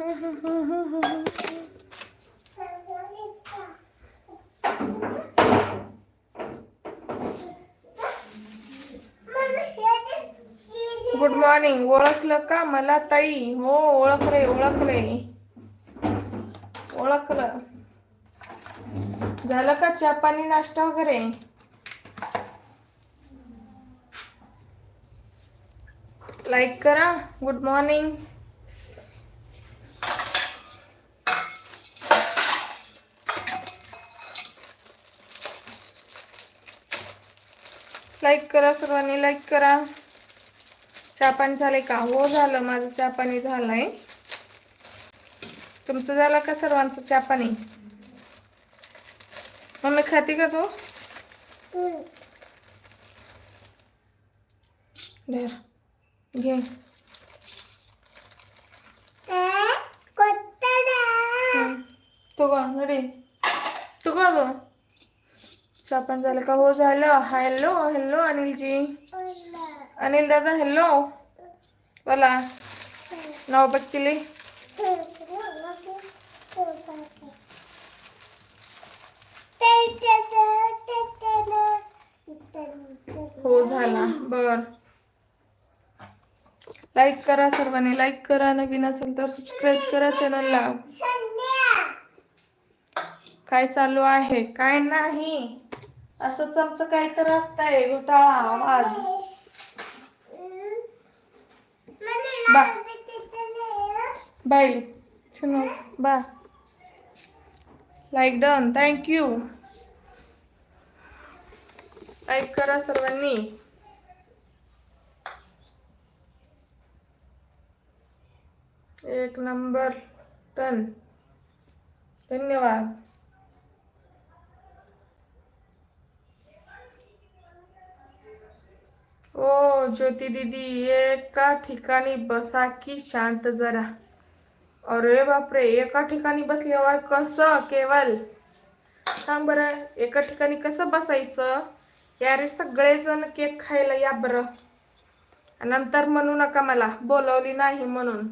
Good morning ओळखलं का मला ताई? हो ओळखले ओळखले ओळखलं. झालं का चहा पाणी नाश्ता वगैरे? लाईक करा. गुड मॉर्निंग लाईक करा सर्वांनी लाईक करा. चहा पाणी झालंय का? हो झालं. माझं चहा पाणी झालंय. तुमचं झालं का सर्वांचं चहा पाणी? मम्मी खाते का तू? घे. तू का रेडी तू का गं चहा पाणी झालं का? हो झालं. Hello hello Anilji. अनिल दादा हॅलो बोला. नाव बघतील? हो झाला. बर. लाईक करा सर्वांनी. लाईक करा. नवीन असेल तर सबस्क्राईब करा चॅनलला काय चालू आहे? काय नाही. असंच आमचं काहीतरी तर असतंय घोटाळा आवाज. बा. बाय चलो बा. लाईक डन थँक्यू लाईक करा सर्वांनी. एक नंबर टन धन्यवाद. ओ ज्योती दीदी एका ठिकाणी बसा की शांत जरा. अरे बापरे एका ठिकाणी बसल्यावर कसं केवल? सांग बरं एका ठिकाणी कसं बसायचं? यारे सगळेजण केक खायला या बरं. नंतर म्हणू नका मला बोलवली नाही म्हणून.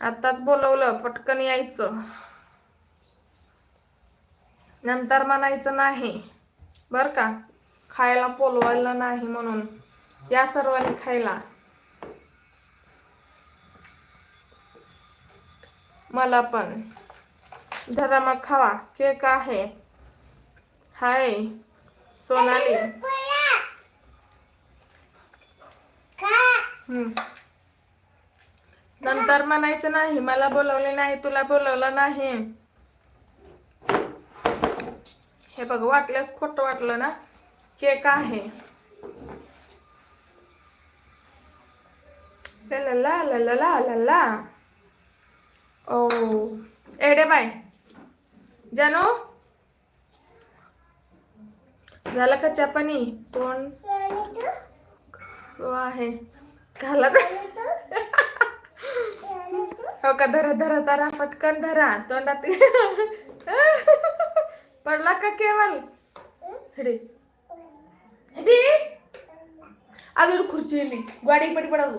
आताच बोलवलं पटकन यायचं. नंतर म्हणायचं नाही. बर का? खायला बोलवायला नाही म्हणून. या सर्वांनी खायला. मला पण. जरा मग खावा. केक आहे. हाय. सोनाली. हम्म. नंतर म्हणायचं नाही. मला बोलवले नाही. तुला बोलवलं नाही. हे बघ वाटल्यास खोटं वाटलं ना? केक आहे. ला ला ला ला ला ला ला ओ एडे बाय जानू झालं का चपानी पाणी तोंड आहे घाला हो का धरा धरा धरा पटकन धरा तोंडात पडला का केवल हेडे हेडे अजून खुर्ची येली गाडी पडी पडावू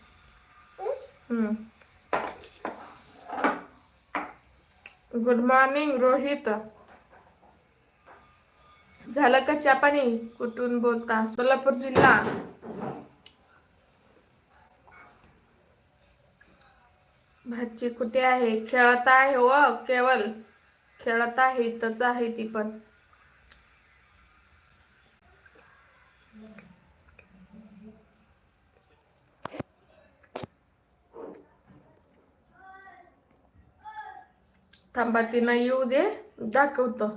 गुड मॉर्निंग रोहित झालं का चहा पाणी कुठून बोलता? सोलापूर जिल्हा. भाची कुठे आहे? खेळत आहे व केवल. खेळत आहे इथंच आहे ती पण. थांबा तिनं येऊ दे दाखवतो.